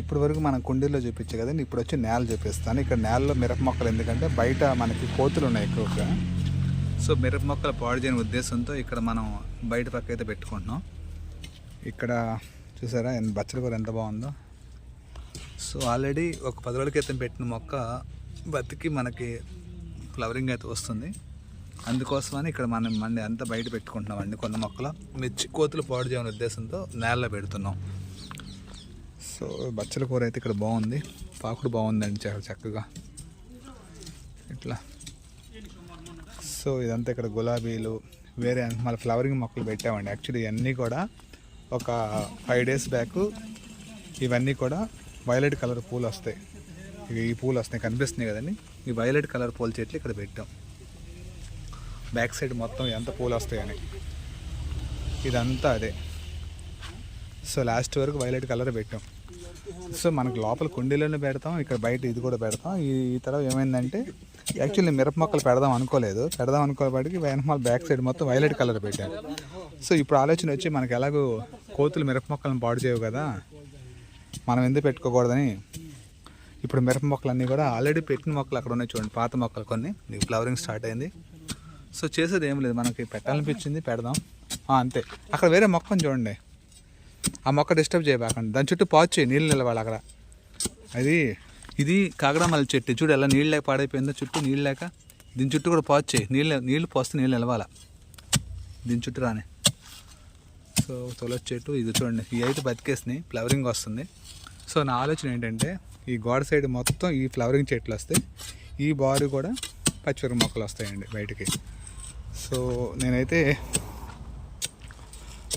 ఇప్పటి వరకు మనం కుండీల్లో చూపించే కదండి ఇప్పుడు వచ్చి నేల చూపిస్తాను. ఇక్కడ నేలలో మిరప మొక్కలు ఎందుకంటే బయట మనకి కోతులు ఉన్నాయి ఎక్కువగా. సో మిరప మొక్కలు పాడు చేయని ఉద్దేశంతో ఇక్కడ మనం బయట పక్క అయితే పెట్టుకుంటున్నాం. ఇక్కడ చూసారా బచ్చడి బచ్చల కూర ఎంత బాగుందో. సో ఆల్రెడీ ఒక పది రోజుల క్రితం పెట్టిన మొక్క బతికి మనకి ఫ్లవరింగ్ అయితే వస్తుంది. అందుకోసమని ఇక్కడ మనం మండి అంతా బయట పెట్టుకుంటున్నాం అండి కొన్ని మొక్కలు. మిర్చి కోతులు పాడు చేయని ఉద్దేశంతో నేలలో పెడుతున్నాం. సో బచ్చల కూర అయితే ఇక్కడ బాగుంది. పాకుడు బాగుందండి చాలా చక్కగా. ఇట్లా. సో ఇదంతా ఇక్కడ గులాబీలు వేరే మళ్ళీ ఫ్లవరింగ్ మొక్కలు పెట్టామండి. యాక్చువల్లీ ఇవన్నీ కూడా ఒక ఫైవ్ డేస్ బ్యాక్ ఇవన్నీ కూడా వైలెట్ కలర్ పూలు వస్తాయి. ఇక ఈ పూలు వస్తాయి కనిపిస్తున్నాయి కదండి. ఈ వైలెట్ కలర్ పూల చెట్లు ఇక్కడ పెట్టాం. బ్యాక్ సైడ్ మొత్తం ఎంత పూలు వస్తాయని. ఇదంతా అదే. సో లాస్ట్ వరకు వైలెట్ కలర్ పెట్టాం. సో మనకు లోపల కుండీలోనే పెడతాం ఇక్కడ బయట ఇది కూడా పెడతాం. ఈ ఈ తర్వాత ఏమైందంటే యాక్చువల్లీ మిరప మొక్కలు పెడదాం అనుకోలేదు. పెడదాం అనుకోబడికి వెనకాల బ్యాక్ సైడ్ మొత్తం వైలెట్ కలర్ పెట్టాను సో ఇప్పుడు ఆలోచన వచ్చి మనకి ఎలాగో కోతులు మిరప మొక్కలను పాడు చేయవు కదా. మనం ఎందుకు పెట్టుకోకూడదని? ఇప్పుడు మిరప మొక్కలన్నీ కూడా ఆల్రెడీ పెట్టిన మొక్కలు అక్కడ ఉన్నాయి చూడండి పాత మొక్కలు కొన్ని. నీకు ఫ్లవరింగ్ స్టార్ట్ అయింది. సో చేసేది ఏం లేదు మనకి పెట్టాలనిపించింది పెడదాం. అంతే. అక్కడ వేరే మొక్కను చూడండి. ఆ మొక్క డిస్టర్బ్ చేయబాకండి. దాని చుట్టూ పాచ్ చేయి నీళ్ళు నిలవాలి అక్కడ. అది ఇది కాకడమల్లి చెట్టు. చూడు ఎలా నీళ్ళు లేక పాడైపోయిందో చుట్టూ నీళ్ళు లేక దీని చుట్టూ కూడా పాచ్ చేయి. నీళ్ళు నీళ్ళు పోస్తే నీళ్ళు నిలవాల? దీని చుట్టూ రాని. సో తులసి చెట్టు ఇది చూడండి. ఇవి అయితే బతికేసినాయి. ఫ్లవరింగ్ వస్తుంది. సో నా ఆలోచన ఏంటంటే ఈ గోడ సైడ్ మొత్తం ఈ ఫ్లవరింగ్ చెట్లు వస్తాయి ఈ బారు కూడా పచ్చిమిరప మొక్కలు వస్తాయండి బయటికి. సో నేనైతే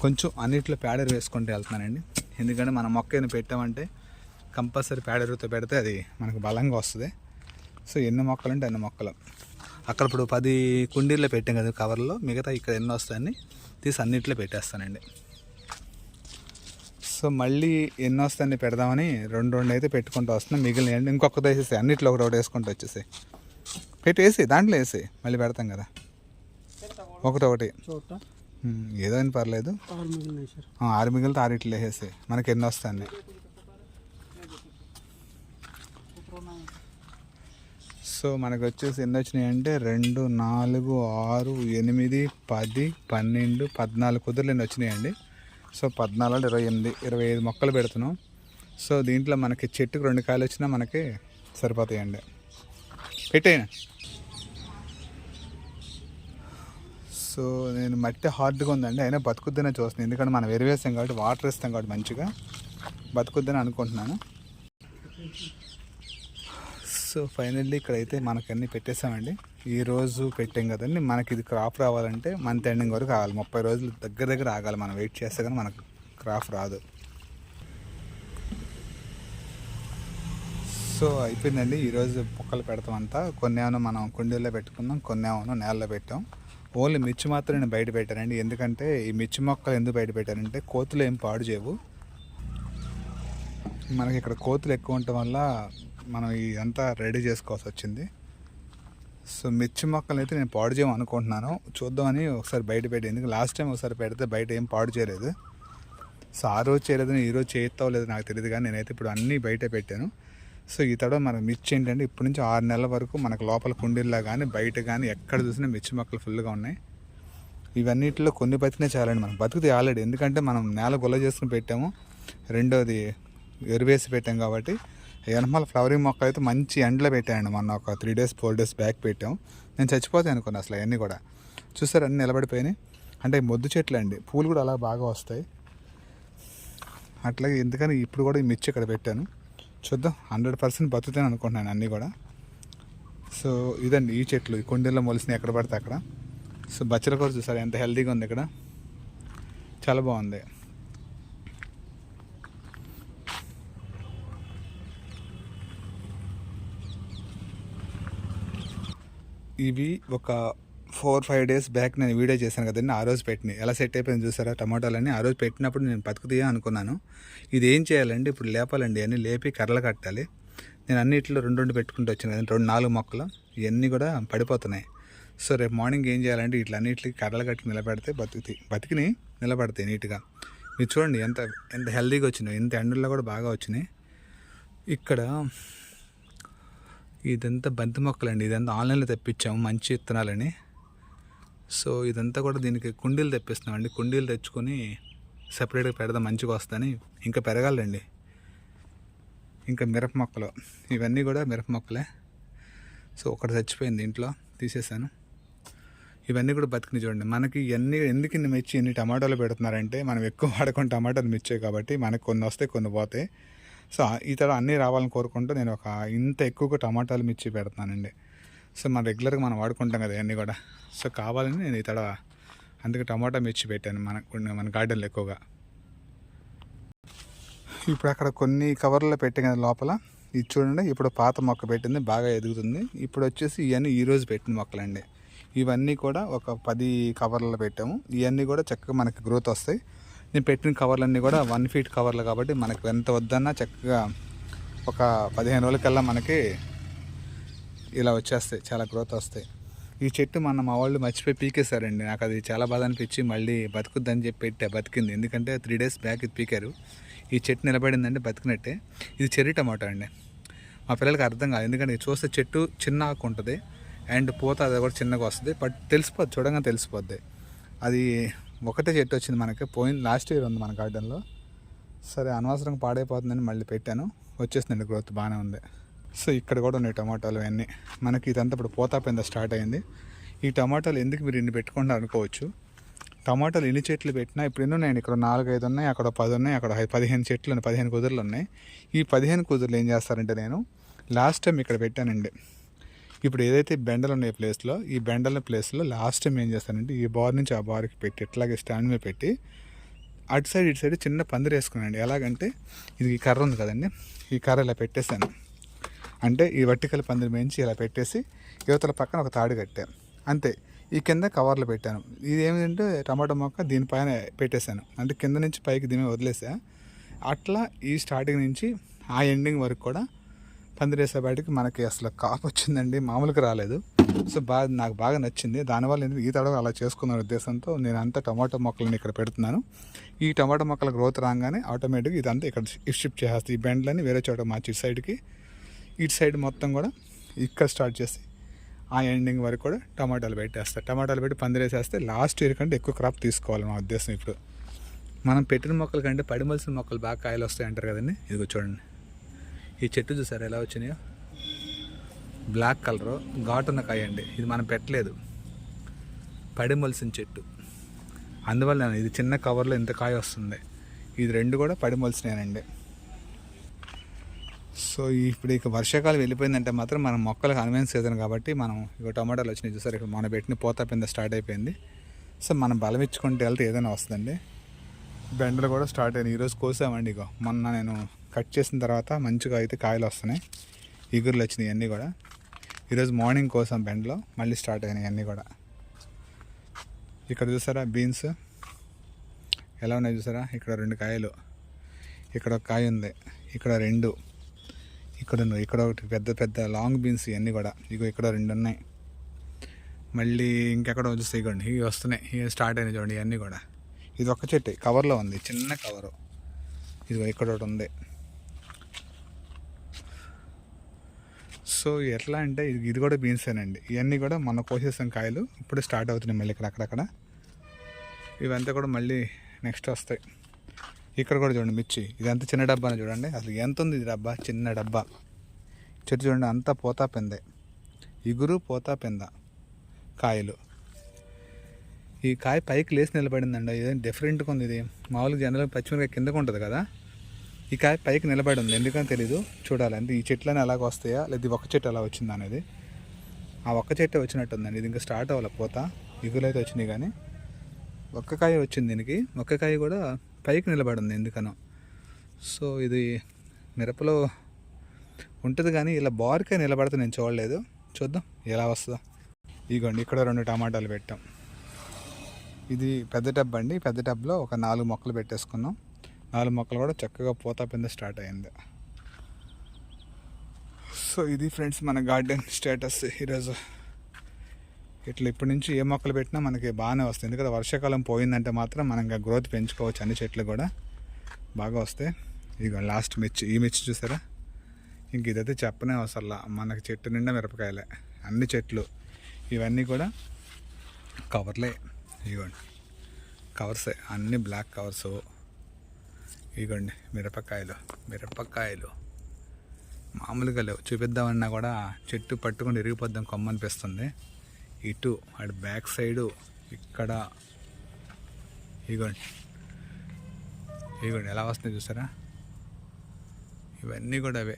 కొంచెం అన్నిట్లో ప్యాడర్ వేసుకుంటూ వెళ్తున్నానండి. ఎందుకంటే మనం మొక్క ఏమైనా పెట్టామంటే కంపల్సరీ ప్యాడర్తో పెడితే అది మనకు బలంగా వస్తుంది. సో ఎన్ని మొక్కలు అంటే అన్ని మొక్కలు. అక్కడ ఇప్పుడు పది కుండీల్లో పెట్టాం కదా కవర్లో. మిగతా ఇక్కడ ఎన్ని వస్తాయని తీసి అన్నిట్లో పెట్టేస్తానండి. సో మళ్ళీ ఎన్ని వస్తాయని పెడదామని రెండు రెండు అయితే పెట్టుకుంటూ వస్తున్నాం. మిగిలిన ఇంకొకటి వేసేసి అన్నిట్లో ఒకటి ఒకటి వేసుకుంటూ వచ్చేసి పెట్టి దాంట్లో వేసి మళ్ళీ పెడతాం కదా. ఒకటి ఒకటి. చోట ఉమ్, ఏదో అని పర్లేదు ఆరు మిగిలితే ఆరు ఇట్లు వేసేసి మనకి ఎన్ని వస్తాయి సో మనకు వచ్చేసి ఎన్ని వచ్చినాయి అంటే రెండు నాలుగు ఆరు ఎనిమిది పది పన్నెండు పద్నాలుగు కుదురులు ఎన్ని వచ్చినాయండి సో పద్నాలుగు ఇరవై ఎనిమిది ఇరవై ఐదు మొక్కలు పెడుతున్నాం. సో దీంట్లో మనకి చెట్టుకు రెండు కాయలు వచ్చినా మనకి సరిపోతాయండి. పెట్టేయను సో నేను మట్టి హార్డ్గా ఉందండి. అయినా బతుకుద్దనే చూస్తున్నాను ఎందుకంటే మనం ఎరివేస్తాం కాబట్టి వాటర్ ఇస్తాం కాబట్టి మంచిగా బతుకుద్దని అనుకుంటున్నాను. సో ఫైనల్లీ ఇక్కడైతే మనకన్నీ పెట్టేసామండి. ఈ రోజు పెట్టాం కదండి. మనకి ఇది క్రాప్ రావాలంటే మంత్ ఎండింగ్ వరకు ఆగాలి ముప్పై రోజులు దగ్గర దగ్గర ఆగాలి. మనం వెయిట్ చేస్తే కానీ మనకు క్రాప్ రాదు. సో అయిపోయిందండి. ఈరోజు మొక్కలు పెడతాం అంతా కొన్ని ఏమైనా మనం కుండీల్లో పెట్టుకున్నాం. కొన్ని ఏమైనా నేలలో పెట్టాం. ఓన్లీ మిర్చి మాత్రం నేను బయట పెట్టానండి ఎందుకంటే ఈ మిర్చి మొక్కలు ఎందుకు బయట పెట్టానంటే కోతులు ఏం పాడు చేయవు. మనకి ఇక్కడ కోతులు ఎక్కువ ఉండటం వల్ల మనం ఇదంతా రెడీ చేసుకోవాల్సి వచ్చింది. సో మిర్చి మొక్కలు అయితే నేను పాడు చేయము అనుకుంటున్నాను. చూద్దామని ఒకసారి బయట పెట్టి ఎందుకు లాస్ట్ టైం ఒకసారి పెడితే బయట ఏం పాడు చేయలేదు. సో ఆ రోజు చేయలేదు ఈరోజు రోజు చేస్తావు లేదు నాకు తెలియదు కానీ నేనైతే ఇప్పుడు అన్నీ బయట పెట్టాను. సో ఈ తడవ మనకు మిర్చి ఏంటంటే ఇప్పటి నుంచి ఆరు నెలల వరకు మనకు లోపల కుండీల్లో కానీ బయట కానీ ఎక్కడ చూసినా మిర్చి మొక్కలు ఫుల్గా ఉన్నాయి. ఇవన్నిటిలో కొన్ని బతికినే చాలండి మనం. బతికితే ఆల్రెడీ. ఎందుకంటే మనం నేల గొల్ల చేసుకుని పెట్టాము. రెండోది ఎరువేసి పెట్టాం కాబట్టి ఎనమల ఫ్లవరింగ్ మొక్కలు అయితే మంచి ఎండలో పెట్టాయండి మొన్న ఒక three days four days back పెట్టాం నేను చచ్చిపోతాయి అనుకున్నాను అసలు అవన్నీ కూడా. చూసారు అన్నీ నిలబడిపోయినాయి. అంటే మొద్దు చెట్లు అండి. పూలు కూడా అలా బాగా వస్తాయి. అట్లాగే ఎందుకని ఇప్పుడు కూడా ఈ మిర్చి ఇక్కడ పెట్టాను. చూద్దాం హండ్రెడ్ పర్సెంట్ బతుకుతాను అనుకుంటున్నాను అన్నీ కూడా. సో ఇదండి ఈ చెట్లు. ఈ కుండీల్లో మొలిసినాయి ఎక్కడ పడితే అక్కడ. సో బచ్చల కూర చూసారు? ఎంత హెల్తీగా ఉంది ఇక్కడ. చాలా బాగుంది. ఇవి ఒక ఫోర్ ఫైవ్ డేస్ బ్యాక్ నేను వీడియో చేశాను కదండి ఆ రోజు పెట్టినాయి ఎలా సెట్ అయిపోయింది చూసారా? టమాటాలన్నీ ఆ రోజు పెట్టినప్పుడు నేను బతుకుతాయా అనుకున్నాను. ఇది ఏం చేయాలండి? ఇప్పుడు లేపాలండి అన్నీ లేపి కర్రలు కట్టాలి. నేను అన్నిట్లో రెండు రెండు పెట్టుకుంటూ వచ్చాను కదండి రెండు నాలుగు మొక్కలు. ఇవన్నీ కూడా పడిపోతున్నాయి. సో రేపు మార్నింగ్ ఏం చేయాలంటే ఇట్లా అన్నిటికి కర్రలు కట్టి నిలబెడితే బతుకుతాయి బతికిని నిలబడతాయి నీట్గా. మీరు చూడండి ఎంత ఎంత హెల్దీగా వచ్చినాయి ఇంత ఎండల్లో కూడా బాగా వచ్చినాయి. ఇక్కడ ఇదంతా బంతి మొక్కలండి ఇదంతా ఆన్లైన్లో తెప్పించాము మంచి విత్తనాలని. సో ఇదంతా కూడా దీనికి కుండీలు తెప్పిస్తున్నామండి. కుండీలు తెచ్చుకొని సపరేట్గా పెడదాం మంచిగా వస్తుందని ఇంకా పెరగాలండి. ఇంకా మిరప మొక్కలు. ఇవన్నీ కూడా మిరప మొక్కలే. సో ఒకటి చచ్చిపోయింది ఇంట్లో తీసేసాను. ఇవన్నీ కూడా బతికిని చూడండి. మనకి ఇవన్నీ ఎందుకు ఇన్ని మిర్చి ఎన్ని టమాటాలు పెడుతున్నారంటే మనం ఎక్కువ వాడుకుని టమాటాలు మిర్చే కాబట్టి మనకు కొన్ని వస్తాయి కొన్ని పోతాయి. సో ఈ అన్నీ రావాలని కోరుకుంటూ నేను ఒక ఇంత ఎక్కువగా టమాటాలు మిర్చి పెడుతున్నానండి. సో మన రెగ్యులర్గా మనం వాడుకుంటాం కదా ఇవన్నీ కూడా. సో కావాలని నేను ఈ తడ అందుకే టమాటా మిర్చి పెట్టాను మన మన గార్డెన్లో ఎక్కువగా. ఇప్పుడు అక్కడ కొన్ని కవర్లో పెట్టాను లోపల. ఇది చూడండి ఇప్పుడు పాత మొక్క పెట్టింది బాగా ఎదుగుతుంది. ఇప్పుడు వచ్చేసి ఇవన్నీ ఈరోజు పెట్టిన మొక్కలండి. ఇవన్నీ కూడా ఒక పది కవర్లలో పెట్టాము. ఇవన్నీ కూడా చక్కగా మనకి గ్రోత్ వస్తాయి. నేను పెట్టిన కవర్లన్నీ కూడా వన్ ఫీట్ కవర్లు కాబట్టి మనకు ఎంత వద్దన్నా చక్కగా ఒక పదిహేను రోజులకల్లా మనకి ఇలా వచ్చేస్తాయి చాలా గ్రోత్ వస్తాయి. ఈ చెట్టు మన మా వాళ్ళు మర్చిపోయి పీకేశారండి. నాకు అది చాలా బాధ అనిపించి మళ్ళీ బతుకుద్దని చెప్పి పెట్టా బతికింది. ఎందుకంటే త్రీ డేస్ బ్యాక్ ఇది పీకారు. ఈ చెట్టు నిలబడిందంటే బతికినట్టే. ఇది చెర్రీ టమాటా అండి. మా పిల్లలకి అర్థం కాదు. ఎందుకంటే ఇది చూస్తే చెట్టు చిన్న ఆకు ఉంటుంది. అండ్ పూత అది కూడా చిన్నగా వస్తుంది. బట్ తెలిసిపోద్ది చూడంగానే తెలిసిపోద్ది. అది ఒకటే చెట్టు వచ్చింది మనకి. పోయిన లాస్ట్ ఇయర్ ఉంది మన గార్డెన్లో సరే అనవసరంగా పాడైపోతుందని మళ్ళీ పెట్టాను. వచ్చేసిందండి గ్రోత్ బాగానే ఉంది. సో ఇక్కడ కూడా ఉన్నాయి టమాటాలు అన్నీ మనకి ఇదంతా ఇప్పుడు పోతాపెంద స్టార్ట్ అయింది. ఈ టమాటాలు ఎందుకు మీరు ఇన్ని పెట్టుకుంటారు అనుకోవచ్చు. టమాటాలు ఎన్ని చెట్లు పెట్టినా ఇప్పుడు ఎన్ని ఉన్నాయండి ఇక్కడ నాలుగు ఐదు ఉన్నాయి అక్కడ పది ఉన్నాయి అక్కడ పదిహేను చెట్లు ఉన్నాయి పదిహేను కుదురులు ఉన్నాయి. ఈ పదిహేను కుదురులు ఏం చేస్తారంటే నేను లాస్ట్ టైం ఇక్కడ పెట్టానండి. ఇప్పుడు ఏదైతే బెండలు ఉన్నాయి ప్లేస్లో ఈ బెండల ప్లేస్లో లాస్ట్ టైం ఏం చేస్తానంటే ఈ బార్ నుంచి ఆ బార్కి పెట్టి ఇట్లాగే స్టాండ్ మీద పెట్టి అటు సైడ్ ఇటు సైడ్ చిన్న పందిరి వేసుకున్నానండి ఎలాగంటే ఇది ఈ కర్ర ఉంది కదండి. ఈ కర్ర ఇలా పెట్టేశాను. అంటే ఈ వర్టికల్ పందిరి మేంచి ఇలా పెట్టేసి యువతల పక్కన ఒక తాడు కట్టాను అంతే. ఈ కింద కవర్లు పెట్టాను. ఇది ఏమిటంటే టమాటో మొక్క దీనిపైన పెట్టేశాను. అంటే కింద నుంచి పైకి దీని వదిలేసా. అట్లా ఈ స్టార్టింగ్ నుంచి ఆ ఎండింగ్ వరకు కూడా పందిరేసే బయటికి మనకి అసలు కాపు వచ్చిందండి. మామూలుగా రాలేదు. సో బాగా నాకు బాగా నచ్చింది. దానివల్ల నేను ఈ తడవ అలా చేసుకున్న ఉద్దేశంతో నేను అంతా టమాటో మొక్కలను ఇక్కడ పెడుతున్నాను. ఈ టమాటో మొక్కల గ్రోత్ రాగానే ఆటోమేటిక్గా ఇదంతా ఇక్కడ షిఫ్ట్ చేసేస్తాయి ఈ బెండ్లని వేరే చోట మార్చి ఇటు సైడ్కి ఇటు సైడ్ మొత్తం కూడా ఇక్కడ స్టార్ట్ చేసి ఆ ఎండింగ్ వరకు కూడా టమాటాలు పెట్టేస్తాయి టమాటాలు పెట్టి పందిరేసేస్తే లాస్ట్ ఇయర్ కంటే ఎక్కువ క్రాప్ తీసుకోవాలి మా ఉద్దేశం ఇప్పుడు. మనం పెట్టిన మొక్కల కంటే పడిమలసిన మొక్కలు బాగా కాయలు వస్తాయి అంటారు కదండి? ఇదిగో చూడండి. ఈ చెట్టు చూసారు ఎలా వచ్చినాయో? బ్లాక్ కలరు ఘాటున్న కాయ అండి. ఇది మనం పెట్టలేదు. పడిమొలిసిన చెట్టు. అందువల్ల ఇది చిన్న కవర్లో ఇంత కాయ వస్తుంది. ఇది రెండు కూడా పడిమొలిసినాయండి సో ఇప్పుడు ఇక వర్షాకాలం వెళ్ళిపోయిందంటే మాత్రం మనం మొక్కలకు అనువైన సీజన్ కాబట్టి మనం ఇక టమాటాలు వచ్చినాయి చూసారు ఇక్కడ మన పెట్టిన పోతా పింద స్టార్ట్ అయిపోయింది. సో మనం బలం ఇచ్చుకుంటే వెళ్తే ఏదైనా వస్తుందండి. బెండలు కూడా స్టార్ట్ అయినాయి. ఈరోజు కోసామండి ఇగో. మొన్న నేను కట్ చేసిన తర్వాత మంచిగా అయితే కాయలు వస్తున్నాయి. ఇగురులు వచ్చినాయి అన్నీ కూడా. ఈరోజు మార్నింగ్ కోసం బెండలో మళ్ళీ స్టార్ట్ అయినాయి అన్నీ కూడా. ఇక్కడ చూసారా బీన్స్? ఎలా ఉన్నాయి చూసారా? ఇక్కడ రెండు కాయలు. ఇక్కడ ఒక కాయ ఉంది. ఇక్కడ రెండు. ఇక్కడ ఇక్కడ ఒకటి పెద్ద పెద్ద లాంగ్ బీన్స్ ఇవన్నీ కూడా. ఇగో ఇక్కడ రెండు ఉన్నాయి. మళ్ళీ ఇంకెక్కడ చూస్తే ఇగోండి ఇవి వస్తున్నాయి. ఇవి స్టార్ట్ అయినాయి చూడండి ఇవన్నీ కూడా. ఇది ఒక చెట్టు. కవర్లో ఉంది. చిన్న కవరు ఇదిగో ఇక్కడ ఒకటి ఉంది. సో ఎట్లా అంటే ఇది కూడా బీన్సేనండి ఇవన్నీ కూడా మన కోసేసాం కాయలు. ఇప్పుడు స్టార్ట్ అవుతున్నాయి మళ్ళీ ఇక్కడ అక్కడక్కడ. ఇవంతా కూడా మళ్ళీ నెక్స్ట్ వస్తాయి. ఇక్కడ కూడా చూడండి మిర్చి. ఇది ఎంత చిన్న డబ్బానే చూడండి. అసలు ఎంత ఉంది ఇది డబ్బా? చిన్న డబ్బా. చెట్టు చూడండి అంతా పోతా పెందే. ఇగురు పోతా పెంద. కాయలు. ఈ కాయ పైకి లేచి నిలబడిందండి. ఇదేం డిఫరెంట్గా ఉంది ఇది. మామూలుగా జనరల్ పచ్చిమిరకాయ కిందకు ఉంటుంది కదా. ఈ కాయ పైకి నిలబడి ఉంది. ఎందుకని తెలీదు. చూడాలి. అంటే ఈ చెట్లని ఎలాగ వస్తాయా? లేదా ఒక చెట్టు ఎలా వచ్చిందా అనేది. ఆ ఒక్క చెట్టు వచ్చినట్టుందండి. ఇది ఇంకా స్టార్ట్ అవ్వాలి. పోతా. ఇగులైతే వచ్చినాయి కానీ. ఒక్క కాయ వచ్చింది దీనికి. ఒక్క కాయ కూడా పైకి నిలబడింది ఎందుకనో. సో ఇది మిరపలో ఉంటుంది కానీ ఇలా బార్కే నిలబడితే నేను చూడలేదు. చూద్దాం ఎలా వస్తుందో. ఇగోండి ఇక్కడ రెండు టమాటాలు పెట్టాం. ఇది పెద్ద టబ్ అండి. పెద్ద టబ్లో ఒక నాలుగు మొక్కలు పెట్టేసుకున్నాం. నాలుగు మొక్కలు కూడా చక్కగా పూత పింద స్టార్ట్ అయింది. సో ఇది ఫ్రెండ్స్ మన గార్డెన్ స్టేటస్ ఈరోజు. ఇట్లా ఇప్పటి నుంచి ఏ మొక్కలు పెట్టినా మనకి బాగానే వస్తాయి. ఎందుకంటే వర్షాకాలం పోయిందంటే మాత్రం మనం ఇంకా గ్రోత్ పెంచుకోవచ్చు అన్ని చెట్లు కూడా. బాగా వస్తాయి. ఇక లాస్ట్ మిర్చి. ఈ మిర్చి చూసారా? ఇంక ఇదైతే చెప్పనే అవసరంలా మనకి చెట్టు నిండా మిరపకాయలే. అన్ని చెట్లు. ఇవన్నీ కూడా కవర్లే. ఇగోండి కవర్సే. అన్ని బ్లాక్ కవర్స్ ఇగోండి మిరపకాయలు. మిరపకాయలు. మామూలుగా లేవు. చూపిద్దామన్నా కూడా చెట్టు పట్టుకొని ఇరిగిపోద్దాం కొమ్మ అనిపిస్తుంది. ఇటు అటు బ్యాక్ సైడు ఇక్కడ. ఇగోండి ఇగోండి ఎలా వస్తున్నాయి చూసారా? ఇవన్నీ కూడా అవే.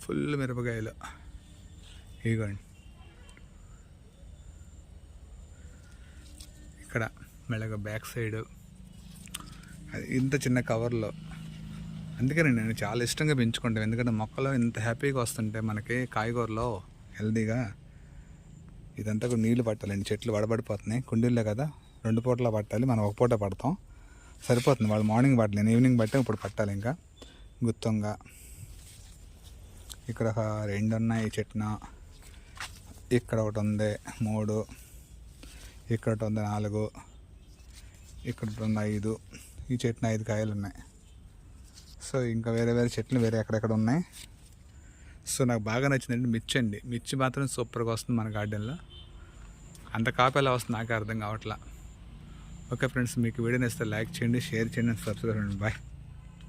ఫుల్ మిరపకాయలు. ఇగోండి ఇక్కడ మెల్లగా బ్యాక్ సైడు. అది ఇంత చిన్న కవర్లో. అందుకని నేను చాలా ఇష్టంగా పెంచుకుంటాను. ఎందుకంటే మొక్కలు ఇంత హ్యాపీగా వస్తుంటే మనకి కాయగూరలో హెల్దీగా ఇదంతా కూడా నీళ్ళు పట్టాలండి. చెట్లు వడబడిపోతున్నాయి. కుండీల్లో కదా. రెండు పూటలా పట్టాలి. మనం ఒక పూట పడతాం. సరిపోతుంది. వాళ్ళు మార్నింగ్ పట్టలేను ఈవినింగ్ పట్టాం. ఇప్పుడు పట్టాలి ఇంకా. గుత్తంగా. ఇక్కడ ఒక రెండు ఉన్నాయి. చెట్న. ఇక్కడ ఒకటి ఉంది. మూడు. ఇక్కడ ఒకటి ఉంది. నాలుగు. ఇక్కడ ఉంది. ఐదు. ఈ చెట్న ఐదు కాయలు ఉన్నాయి సో ఇంకా వేరే వేరే చెట్లు వేరే ఎక్కడెక్కడ ఉన్నాయి? సో నాకు బాగా నచ్చిందంటే మిర్చి అండి. మిర్చి మాత్రం సూపర్గా వస్తుంది మన గార్డెన్లో. అంత కాపు ఎలా వస్తుంది నాకు అర్థం కావట్లా. ఓకే ఫ్రెండ్స్ మీకు వీడియో నచ్చితే లైక్ చేయండి షేర్ చేయండి సబ్స్క్రైబ్ చేయండి. బాయ్.